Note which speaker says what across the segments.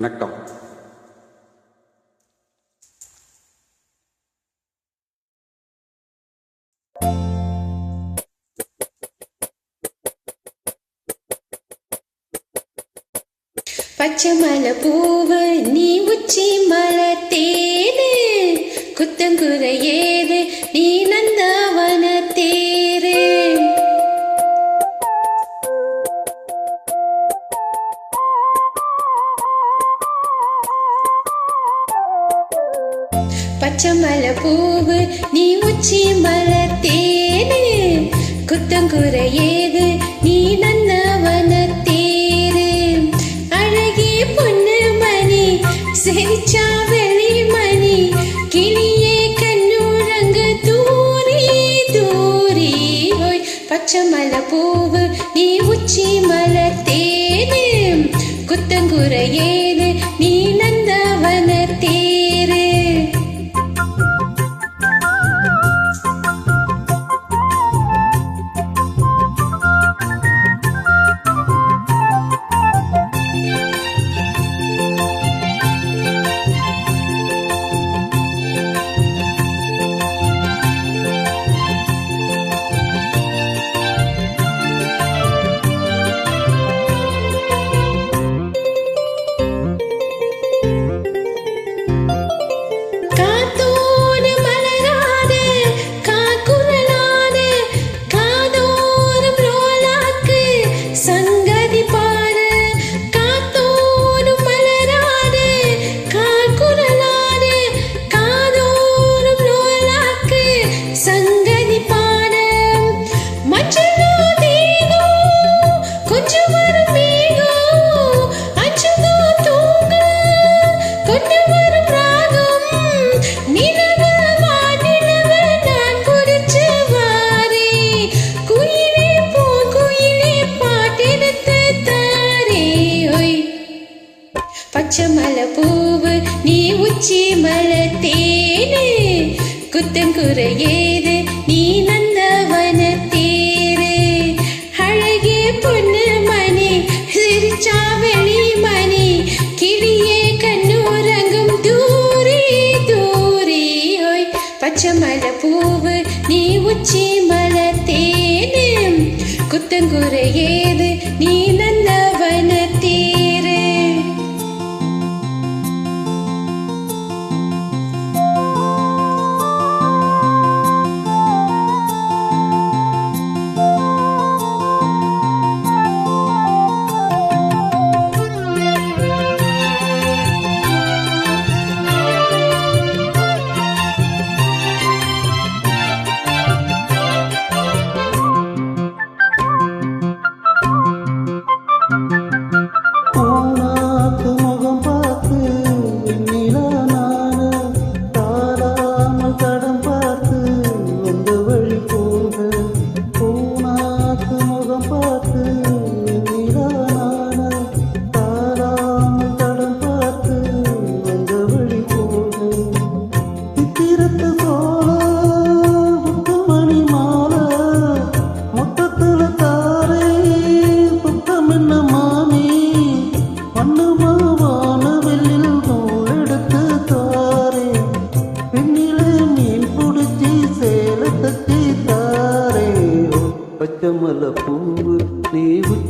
Speaker 1: வணக்கம்.
Speaker 2: பச்சை பூவு நீ உச்சி மலை தேனு குத்தங்குறை ஏது நீ பச்சை பூவு நீ உச்சி மலை தேனு குத்தங்குறை ஏது நீ நன்னவன தேரு அழகே பொண்ணு மணி சிரிச்சா வெளி மணி. கிளியே கண்ணுறங்கு தூரி தூரி. ஓய் பச்சை பூவு நீ உச்சி மலை தேனு குத்தங்குறை ஏது பச்சை மலை பூவு நீ உச்சி மலை தேனு. குத்தங்குறை ஏது நீ நந்தவன தேரு. அழகே பொண்ணு மணி சிரிச்சாவெளி மணி. கிளியே கண்ணுறங்கும் தூரி தூரி ஓய். பச்சை மலை பூவு நீ உச்சி மலை தேனு. குத்தங்குறை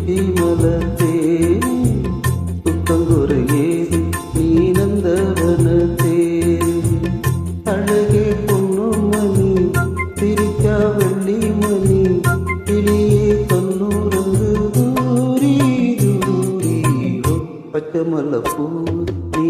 Speaker 3: உச்சி மலை ஏது நீ நந்தவன தேனி அழகே பொண்ணு மணி சிரிச்சா வெள்ளி மணி கிளியே தொண்ணூறு தூரி தூரி. ஓ, பூ நீ